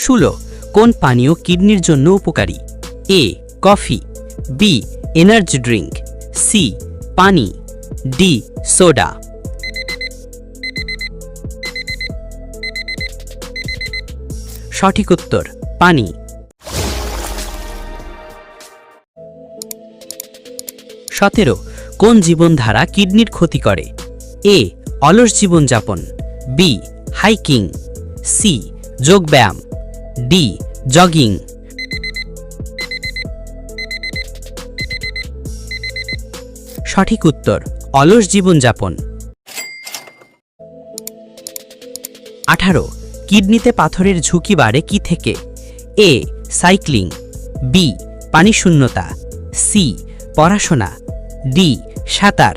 ষোলো কোন পানীয় কিডনির জন্য উপকারী? A, coffee, B, energy drink, C, পানি, ডি, সোডা। সঠিক উত্তর, পানি। সতেরো, কোন জীবনধারা কিডনির ক্ষতি করে? এ, অলস জীবনযাপন, বি, হাইকিং, সি, যোগব্যায়াম। ডি জগিং সঠিক উত্তর, অলস জীবনযাপন। আঠারো, কিডনিতে পাথরের ঝুঁকি বাড়ে কি থেকে? A cycling. বি পানি শূন্যতা। সি পড়াশোনা। ডি সাঁতার।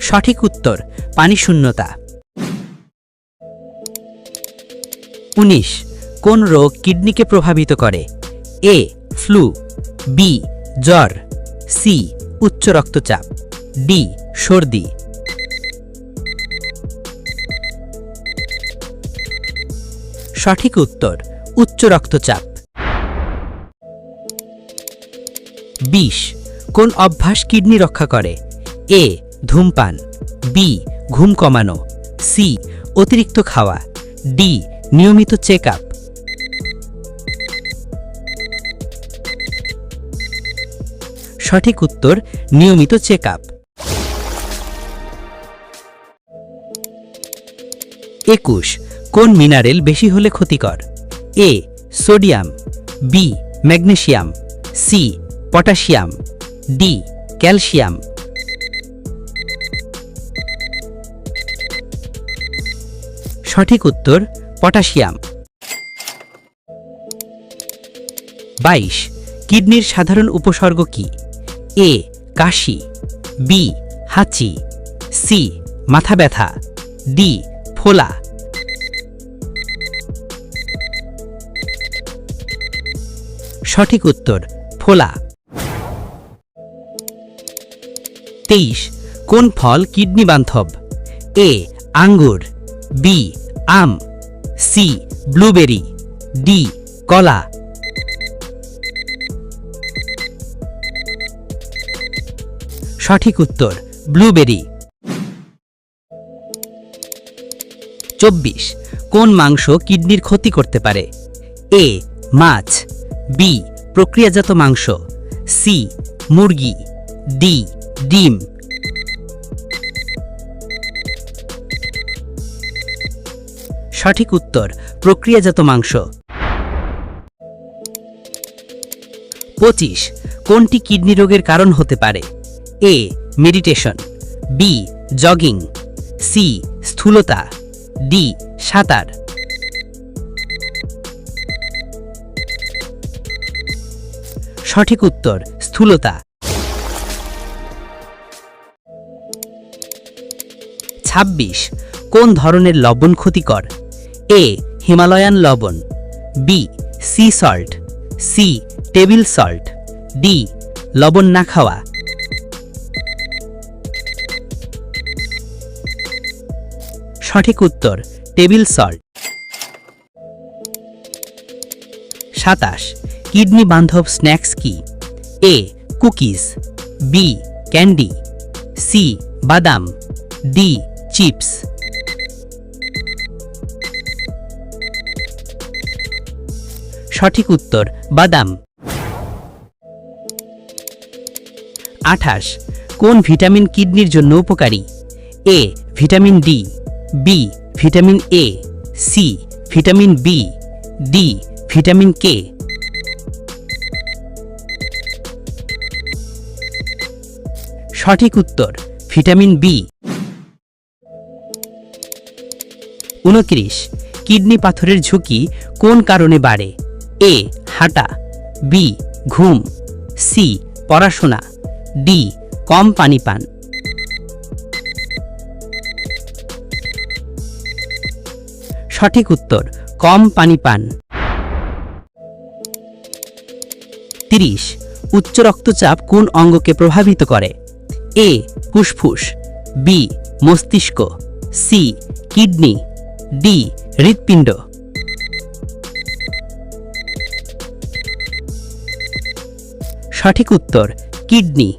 সঠিক উত্তর, পানি শূন্যতা। উনিশ, কোন রোগ কিডনিকে প্রভাবিত করে? এ, ফ্লু, বি, জ্বর, সি, উচ্চ রক্তচাপ, ডি, সর্দি। সঠিক উত্তর, উচ্চ রক্তচাপ। বিষ কোন অভ্যাস কিডনি রক্ষা করে? এ, ধূমপান, বি, ঘুম কমানো, সি, অতিরিক্ত খাওয়া, ডি নিয়মিত চেক আপ। সঠিক উত্তর, নিয়মিত চেক আপ। একুশ, কোন মিনারেল বেশি হলে ক্ষতিকর? A, sodium, B, magnesium, C, potassium, D, calcium. সঠিক উত্তর পটাশিয়াম। বাইশ, কিডনির সাধারণ উপসর্গ কি? এ, কাশি, বি, হাঁচি, সি, মাথা ব্যথা, ডি, ফোলা। সঠিক উত্তর, ফোলা। তেইশ, কোন ফল কিডনি বান্ধব? এ, আঙ্গুর, বি, আম। সি, ব্লুবেরি, ডি, কলা। সঠিক উত্তর, ব্লুবেরি। চব্বিশ, কোন মাংস কিডনির ক্ষতি করতে পারে? এ, মাছ। বি, প্রক্রিয়াজাত মাংস। সি, মুরগি। ডি, ডিম। সঠিক উত্তর, প্রক্রিয়াজাত মাংস। পঁচিশ, কোনটি কিডনি রোগের কারণ হতে পারে? A, meditation. B, jogging. C, স্থূলতা। ডি, সাঁতার। সঠিক উত্তর, স্থূলতা। ছাব্বিশ, কোন ধরনের লবণ ক্ষতিকর? এ হিমালয়ান লবণ B sea salt C table salt D লবণ না খাওয়া সঠিক উত্তর টেবিল সল্ট সাতাশ, কিডনি বান্ধব স্ন্যাক্স কি? A cookies B candy C বাদাম ডি চিপস সঠিক উত্তর, বাদাম। আঠাশ, কোন ভিটামিন কিডনির জন্য উপকারী? A, vitamin D, B, vitamin A, C, vitamin B, D, vitamin K. সঠিক উত্তর, ভিটামিন বি। উনত্রিশ কিডনি পাথরের ঝুঁকি কোন কারণে বাড়ে? এ, হাঁটা, বি, ঘুম, সি, পড়াশোনা, ডি, কম পানি পান সঠিক উত্তর, কম পানি পান তিরিশ, উচ্চ রক্তচাপ কোন অঙ্গকে প্রভাবিত করে? এ, ফুসফুস, বি, মস্তিষ্ক, সি, কিডনি, ডি, হৃৎপিণ্ড। সঠিক উত্তর কিডনি।